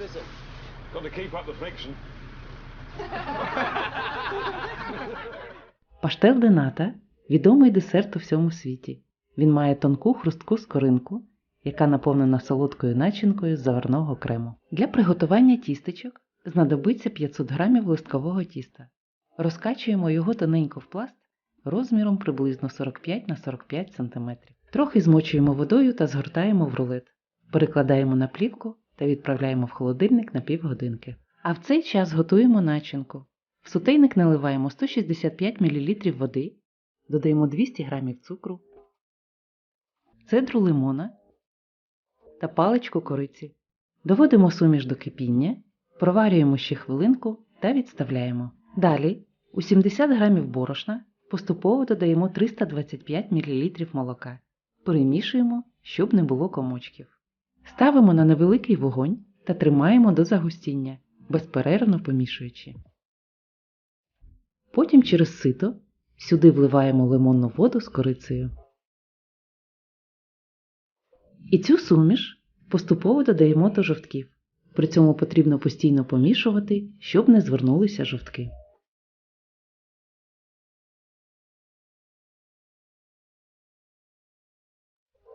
is it? Got to keep up the fiction. Паштел дената відомий десерт у всьому світі. Він має тонку хрустку скоринку, яка наповнена солодкою начинкою з заварного крему. Для приготування тістечок знадобиться 500 г листкового тіста. Розкачуємо його тоненько в пласт розміром приблизно 45 на 45 см. Трохи змочуємо водою та згортаємо в рулет. Перекладаємо на плівку та відправляємо в холодильник на півгодинки. А в цей час готуємо начинку. В сутейник наливаємо 165 мл води, додаємо 200 г цукру, цедру лимона та паличку кориці. Доводимо суміш до кипіння, проварюємо ще хвилинку та відставляємо. Далі у 70 г борошна поступово додаємо 325 мл молока. Перемішуємо, щоб не було комочків. Ставимо на невеликий вогонь та тримаємо до загустіння, безперервно помішуючи. Потім через сито сюди вливаємо лимонну воду з корицею. І цю суміш поступово додаємо до жовтків. При цьому потрібно постійно помішувати, щоб не звернулися жовтки.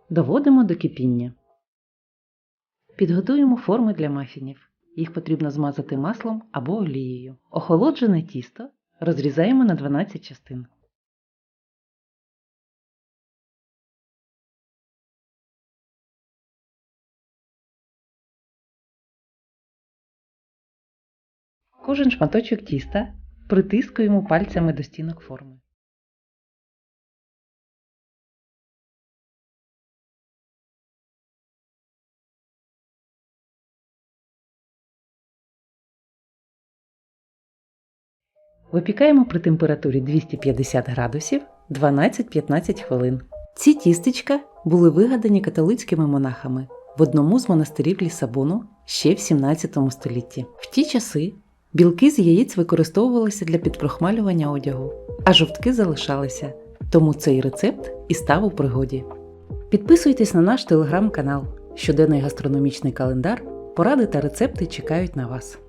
Доводимо до кипіння. Підготуємо форми для мафінів. Їх потрібно змазати маслом або олією. Охолоджене тісто розрізаємо на 12 частин. Кожен шматочок тіста притискуємо пальцями до стінок форми. Випікаємо при температурі 250 градусів 12-15 хвилин. Ці тістечка були вигадані католицькими монахами в одному з монастирів Лісабону ще в 17 столітті. В ті часи білки з яєць використовувалися для підпрохмалювання одягу, а жовтки залишалися, тому цей рецепт і став у пригоді. Підписуйтесь на наш телеграм-канал. Щоденний гастрономічний календар, поради та рецепти чекають на вас.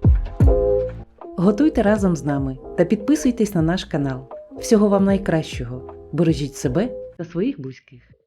Готуйте разом з нами та підписуйтесь на наш канал. Всього вам найкращого! Бережіть себе та своїх близьких.